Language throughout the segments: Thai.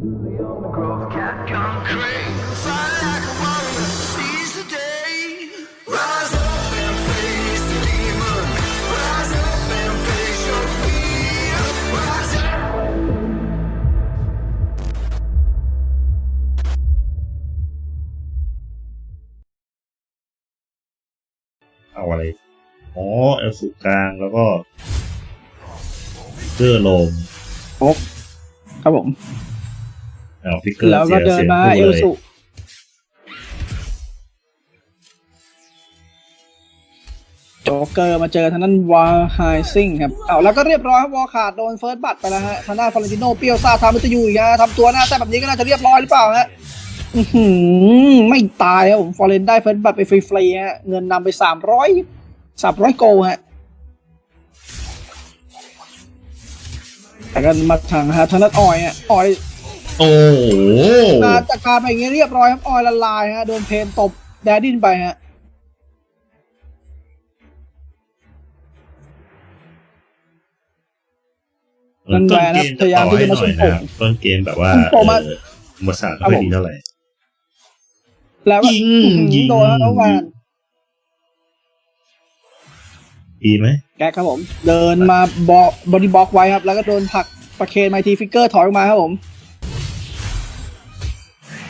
เอาอะไร อ๋อเอลสุกลางแล้วก็เกอร์ลมโอ๊กครับผม เอาฟิกเกอร์แล้วก็เสียเดินเสียมาคู่เอเลลยสุโจ๊กเกอร์มาเจอทางนั้นวาไฮซิงครับเอาแล้วก็เรียบร้อยครับวอลขาดโดนเฟิร์สบัตไปแล้วฮะทางด้านฟลอเรนติโนเปรี้ยวซ่าทำมันจะอยู่อีกฮะทำตัวหน้าแต่แบบนี้ก็น่าจะเรียบร้อยหรือเปล่าฮะอื้อหือไม่ตายครับผมฟอร์เรนได้เฟิร์สบัตไปฟรีๆฮะเงินนำไปสามร้อยสามร้อยโกลฮะแต่กันมาทางฮะทางด้านออยฮะออย โอ้โหอ่าจัดการไปอย่างเงี้ยเรียบร้อยครับออยละลายฮะโดนเพนตบแดดดินไปฮะต้นเกมจะต่อให้หน่อยนะครับต้นเกมแบบว่าเออภาษาไม่ค่อยดีเท่าไหร่แล้วก็ยิงอื้อหือยิงโดนแล้วน้องแวนดีไหมแกครับผม เดินมาบอดี้บล็อกไว้ครับ แล้วก็โดนผลักประเคนไมทีฟิกเกอร์ถอยออกมาครับผม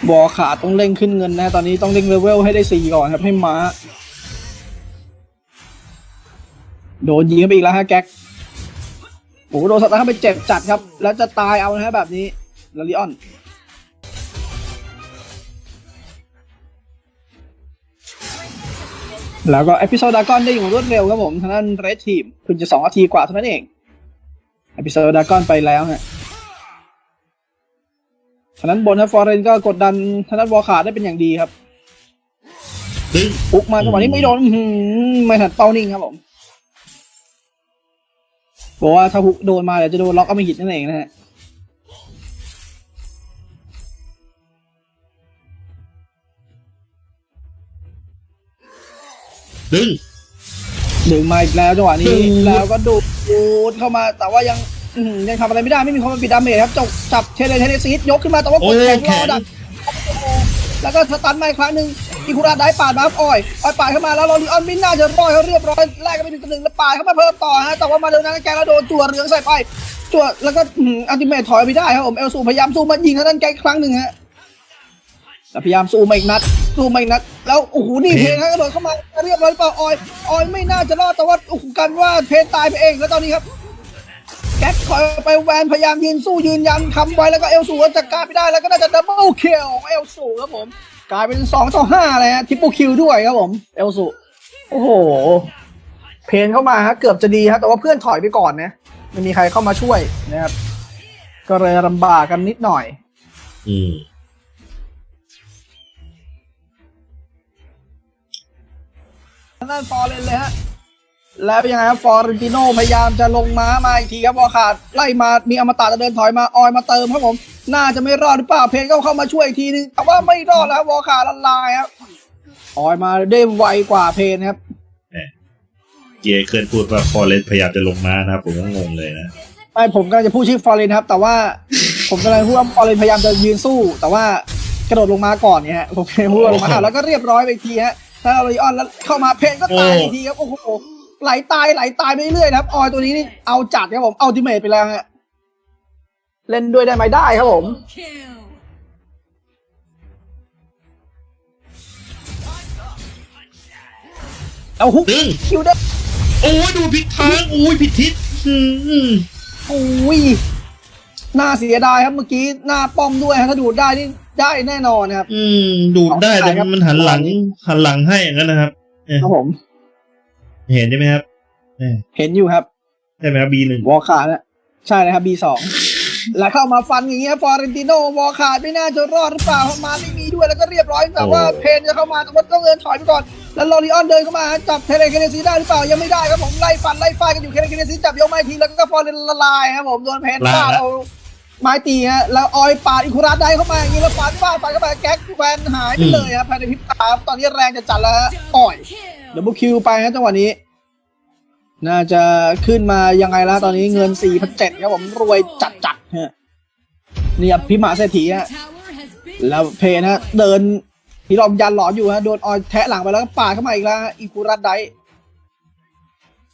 บอขาต้องเร่งขึ้นเงินนะ ตอนนี้ต้องเร่งเลเวลให้ได้สี่ก่อนครับให้ม้า โดนยิงไปอีกแล้วฮะแก๊กโอ้โหโดนสตาร์ทเข้าไปเจ็บจัดครับ แล้วจะตายเอานะฮะแบบนี้ลาลิออนแล้วก็เอพิโซดดากอนได้อย่างรวดเร็วครับผมทางด้านเรดทีมเพิ่งจะสองนาทีกว่าเท่านั้นเองเอพิโซดดากอนไปแล้วฮะ ทางนั้นบนนะฟอร์เรนก็กดดันทางด้านวอลขาดได้เป็นอย่างดีครับซึ่งปุกมาจังหวะนี้ไม่โดนอื้อหือไม่ทันเป้านิ่งครับผมบอกว่าถ้าฮุกโดนมาเดี๋ยวจะโดนล็อกเอาไม่หิตนั่นเองนะฮะดึงดึงมาอีกแล้วจังหวะนี้ดึงแล้วก็ดูดดูดเข้ามาแต่ว่ายัง อื้อหือยังทำอะไรไม่ได้ไม่มีคนมาปิดดาเมจครับจับจับเทเลเทเลซีดยกขึ้นมาแต่ว่ากดแข็งรอดักแล้วก็สตันมาอีกครั้งหนึ่งอีคุระได้ปาดมาครับอ้อยอ้อยปาดเข้ามาแล้วลอรีออนมินน่าจะรอดเขาเรียบร้อยแรกก็ไม่ถึงตัวหนึ่งแล้วปาดเข้ามาเพิ่มต่อฮะแต่ว่ามาเดินนั้นแกแล้วโดนจั่วเหลืองใส่ไปจั่วแล้วก็อัลติเมทถอยไม่ได้ครับผมเอลซูพยายามสู้มายิงทางด้านแกอีกครั้งหนึ่งฮะแต่พยายามสู้มาอีกนัดสู้มาอีกนัดแล้วโอ้โหนี่เพนฮะกระโดดเข้ามาเรียบร้อยหรือเปล่าออยออยไม่น่าจะรอดแต่ว่าโอ้โหกันว่าเพนตายไปเองแล้วตอนนี้ครับ แก๊กถอยไปแวนพยายามยืนสู้ยืนยันคำไว้แล้วก็เอลสูก็จัดการไม่ได้แล้วก็น่าจะดับเบิลคิลของเอลสูครับผม กลายเป็นสองต่อห้าเลยฮะทิปเปิลคิวด้วยครับผมเอลสูโอ้โห เพนเข้ามาฮะเกือบจะดีฮะแต่ว่าเพื่อนถอยไปก่อนนะไม่มีใครเข้ามาช่วยนะครับ ก็เลยลำบากกันนิดหน่อย อืมทางด้านฟอร์เรนเลยฮะ แล้วเป็นยังไงครับฟอร์เรนติโนพยายามจะลงม้ามาอีกทีครับวอลขาดไล่มามีอมตะจะเดินถอยมาออยมาเติมครับผม น่าจะไม่รอดหรือเปล่าเพนก็เข้ามาช่วยอีกทีนึงแต่ว่าไม่รอดแล้ววอลขาดละลายครับออยมาได้ไวกว่าเพนครับเกียร์เคยพูดว่าฟอร์เรสพยายามจะลงมานะครับผมก็งงเลยนะไม่ผมกำลังจะพูดชื่อฟอร์เรนครับ แต่ว่าผมกำลังพูดว่าฟอร์เรนพยายามจะยืนสู้ แต่ว่ากระโดดลงมาก่อนเนี่ยฮะผมกำลังพูดว่าลงมาอะแล้วก็เรียบร้อยไปอีกทีฮะถ้าเราลีออนแล้วเข้ามาเพนก็ตายอีกทีครับโอ้โห ไหลตายไหลตายไปเรื่อยๆนะครับออยตัวนี้นี่เอาจัดครับผมเอาติเมทไปแล้วฮะเล่นด้วยได้ไหมได้ครับผม Kill. เอาฮุกดึงคิวได้โอ้ยดูผิดทางโอ้ยผิดทิศอืมโอ้ยน่าเสียดายครับเมื่อกี้หน้าป้อมด้วยฮะถ้าดูดได้นี่ได้แน่นอนนะครับ อืม ดูดได้แต่ครับมันหันหลังหันหลังให้อย่างนั้นนะครับเอ๊ะครับผม เห็นใช่ไหมครับเอ๊ะเห็นอยู่ครับใช่ไหมครับบีหนึ่งวอลขาดนะใช่เลยครับ B2 แล้วเข้ามาฟันอย่างเงี้ยฟอร์เรนติโนวอลขาดไม่น่าจะรอดหรือเปล่าเพราะมาไม่มีด้วยแล้วก็เรียบร้อยแต่ว่าเพนจะเข้ามาแต่ว่าต้องเดินถอยไปก่อน แล้วลอริออนเดินเข้ามาจับเทเลเคนเนซีได้หรือเปล่ายังไม่ได้ครับผมไล่ฟันไล่ฟาดกันอยู่เทเลเคนเนซีจับยกไม้ทีแล้วก็ฟอร์เรนละลายครับผมโดนเพนฟาดเอาไม้ตีฮะแล้วออยปาดอิคุระได้เข้ามาอย่างงี้แล้วฟาดฟาดฟาดเข้าไปแก๊กแวนหายไปเลยครับภายในพริบตาครับตอนนี้แรงจะจัดแล้วฮะอ่อย Kill. ดับเบิลคิวไปฮะจังหวะนี้ น่าจะขึ้นมายังไงแล้วตอนนี้เงิน4 0 0ครับผมรวยจัดจัดๆฮะเนี่ยพี่หมาเศรษฐีฮะแล้วเพนฮะเดินพี่ลอมยันหลอนอยู่ฮะโดนออยแทะหลังไปแล้วก็ปาดเข้ามาอีกแล้วฮะอีคูรัดได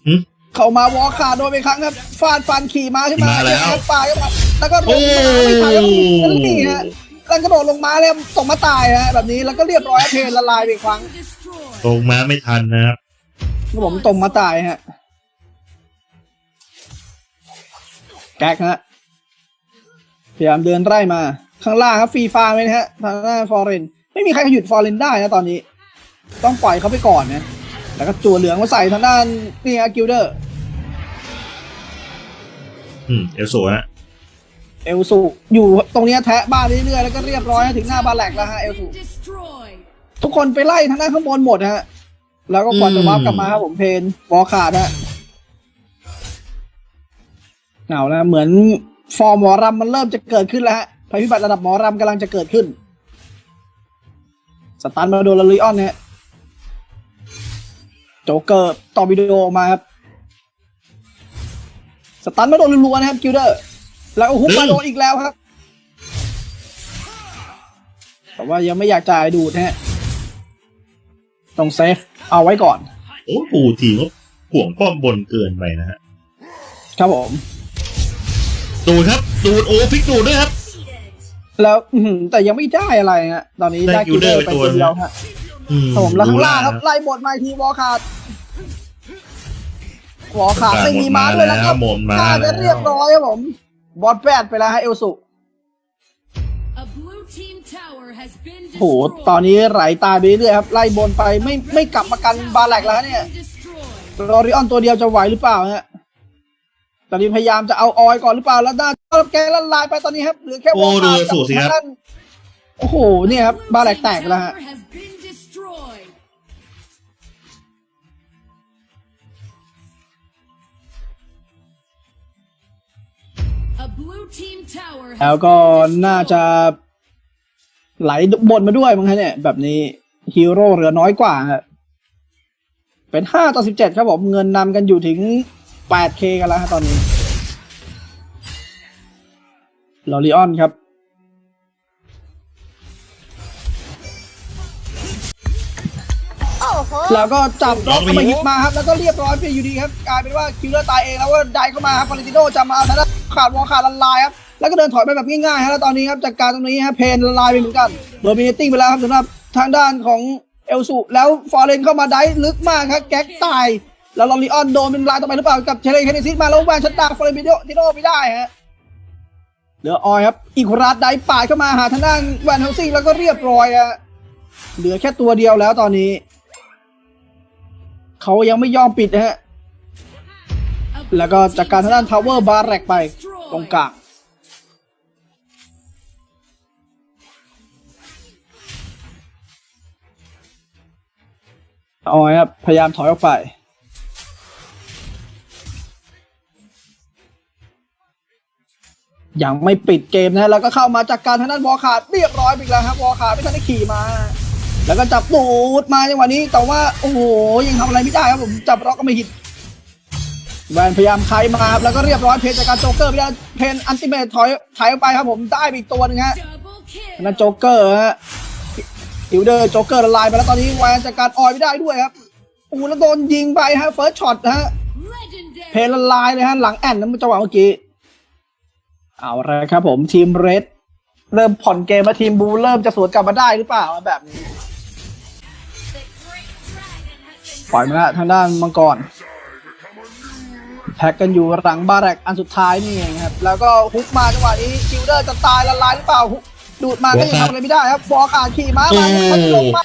หึเข้ามาวอลขาดโดนไปครั้งครับฟาดฟันขี่ม้าขึ้นมามาแล้วปาดเข้ามาแล้วก็ลโอ้งมาไม่ทันแล้วนี่ฮะ แล้วกระโดดลงมาแล้วตกมาตายฮะแบบนี้แล้วก็เรียบร้อยเพนละลายไปอีกครั้งลงมาไม่ทันนะครับผมตกมาตายฮะแก๊กฮะพยายามเดินไล่มา ข้างล่างครับฟรีฟาไหมนะฮะทางหน้าฟอร์เรนไม่มีใครหยุดฟอร์เรนได้นะตอนนี้ ต้องปล่อยเขาไปก่อนนะแล้วก็จั่วเหลืองมาใส่ทางด้านนี่ฮะกิลเดอร์ อืมเอลสูฮะ เอลสูอยู่ตรงเนี้ยแทะบ้านเรื่อยๆแล้วก็เรียบร้อยฮะถึงหน้าบานแหลกแล้วฮะเอลสูทุกคนไปไล่ทางด้านข้างบนหมดฮะ แล้วก็กว่าจะวาร์ปกลับมาครับผมเพนวอลขาดฮะเอาแล้วเหมือนฟอร์มหมอรำมันเริ่มจะเกิดขึ้นแล้วฮะภัยพิบัติระดับหมอรำกำลังจะเกิดขึ้น สตันมาโดนลาลิออนเนี่ยโจเกอร์ต่อวิดีโอออกมาครับ สตันมาโดนรัวๆนะครับกิลเดอร์ แล้วก็ฮุกมาโดนอีกแล้วครับ แต่ว่ายังไม่อยากจ่ายดูดนะฮะต้องเซฟเอาไว้ก่อน โอ้ปูทีเขาห่วงป้อมบนเกินไปนะฮะ ครับผม ดูดครับ ดูดโอ้ฟิกดูดด้วยครับ แล้วอื้อหือแต่ยังไม่ได้อะไรฮะ ตอนนี้ได้ได้กิลเดอร์ Gilder ไปไปตัตัววเดียวฮะอืมครับผมแล้วข้างล่างครับดูไล่บทมาอีกทีวอลขาดวอลขาดกลางไม่มีหมดม้ามาด้วยแล้วครับแล้วหมดมาน่าจะแล้วเรียบร้อยครับผม บอลแปดไปแล้วฮะเอลสุโหโห ตอนนี้ไหลตายไปเรื่อยๆครับ ไล่บนไปไม่ไม่กลับมากันบาแหลกแล้วเนี่ยรอริออนตัวเดียวจะไหวหรือเปล่าฮะตอนนี้พยายามจะเอาออยก่อนหรือเปล่า แล้วด้านแกละลายไปตอนนี้ครับเหลือแค่โอ้วอลดูขาดสูสิครับทางด้านโอ้โห เนี่ยครับ บาแหลกแตกไปแล้วฮะ แล้วก็น่าจะไหลบนมาด้วยมั้งฮะเนี่ย แบบนี้ฮีโร่เหลือน้อยกว่าฮะเป็นห้าต่อสิบเจ็ดครับผม เงินนำกันอยู่ถึงแปดเคกันแล้วฮะตอนนี้ลอริออนครับ แล้วก็จับล็อกเข้ามาหยิบมาครับ แล้วก็เรียบร้อยไปอยู่ดีครับ กลายเป็นว่าคิวเลอร์ตายเองแล้วก็ได้เข้ามาครับฟาริติโนจะมาเอาทางด้าน ขาดวอลขาดละลายครับแล้วก็เดินถอยไปแบบง่ายๆฮะแล้วตอนนี้ครับจากการตรงนี้ฮะเพนละลายไปเหมือนกันโดมิเนติ้งไปแล้วครับสำหรับทางด้านของเอลสุแล้วฟอร์เรนเข้ามาได้ลึกมากครับแก๊กตายแล้วลอริออนโดนเป็นลายต่อไปหรือเปล่ากับเชเลเคนเนซิสมาแล้วแวนชัดดาฟอร์เรนบิโดติโนไม่ได้ฮะเหลือออยครับอีกรัดได้ปาดเข้ามาหาทางด้านแวนเฮลซิงแล้วก็เรียบร้อยฮะเหลือแค่ตัวเดียวแล้วตอนนี้ เขายังไม่ยอมปิดนะฮะ แล้วก็จากการทางด้านทาวเวอร์บาร์แรกไปตรงกลางออยครับ พยายามถอยออกไป ยังไม่ปิดเกมนะ แล้วก็เข้ามาจากการทางด้านวอขาดเรียบร้อยไปอีกแล้วครับวอขาดไม่ทันได้ขี่มา แล้วก็จับตูดมาจังหวะนี้ แต่ว่า โอ้โห ยังทำอะไรไม่ได้ครับผม จับล็อกก็ไม่หิด แวนพยายามไคมาครับแล้วก็เรียบร้อยเพนจากการโจ๊กเกอร์ไปแล้วเพนอันติเมทถอยถอยออกไปครับผมได้อีกตัวหนึงฮะนั่นโจ๊กเกอร์ฮะฮิวเดอร์โจ๊กเกอร์ละลายไปแล้วตอนนี้แวนจากการออยไม่ได้ด้วยครับโอ้แล้วโดนยิงไปฮะเฟิร์สช็อตฮะเพนละลายเลยฮะหลังแอนนั้นจังหวะเมื่อกี้เอาละครับผมทีมเรดเริ่มผ่อนเกมแล้วทีมบูเริ่มจะสวนกลับมาได้หรือเปล่าแบบนี้ปล่อยมาละทางด้านมังกร แท็กกันอยู่หลังบาแรกอันสุดท้ายนี่เองครับ แล้วก็ฮุกมาจังหวะนี้คิวเดอร์จะตายละลายหรือเปล่าฮุกดูดมาก็ยังทำอะไรไม่ได้ครับบอลขาดขี่ม้ามาพันลงมา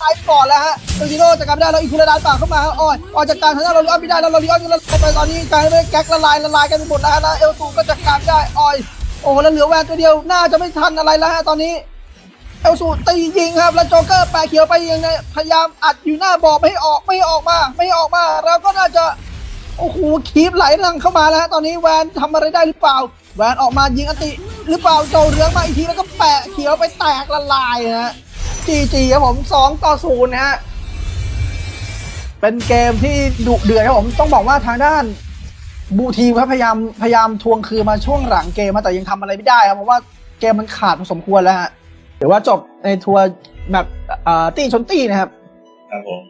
ตายก่อนแล้วฮะตูจิโร่จะกลับไม่ได้แล้วอีคุระดานปากเข้ามาฮะอ้อยออกจากการทางด้านเราลิออนไม่ได้แล้วเราลิออนก็ละลายไปตอนนี้กลายเป็นแก๊กละลายละลายกันไปหมดแล้วฮะแล้วเอลตูก็จัดการไม่ได้อ้อยโอ้โหแล้วเหลือแวนตัวเดียวน่าจะไม่ทันอะไรแล้วฮะตอนนี้เอลสูตียิงครับ แล้วโจ๊กเกอร์แปะเขียวไปยังไงพยายามอัดอยู่หน้าบอไม่ให้ออกไม่ให้ออกมา ไม่ให้ออกมา แล้วก็น่าจะ โอ้โหคีบไหลหลังเข้ามาแล้วฮะตอนนี้แวนทำอะไรได้หรือเปล่า แวนออกมายิงอันติหรือเปล่าโจเรืองมาอีกทีแล้วก็แปะเขียวไปแตกละลายฮะจีจีครับผมสองต่อศูนย์ฮะเป็นเกมที่ดุเดือดครับผมต้องบอกว่าทางด้านบูทีมครับพยายามพยายามทวงคืนมาช่วงหลังเกมมาแต่ยังทำอะไรไม่ได้ครับเพราะว่าเกมมันขาดพอสมควรแล้วฮะหรือว่าจบในทัวร์แบบตี้ชนตี้นะครับครับผม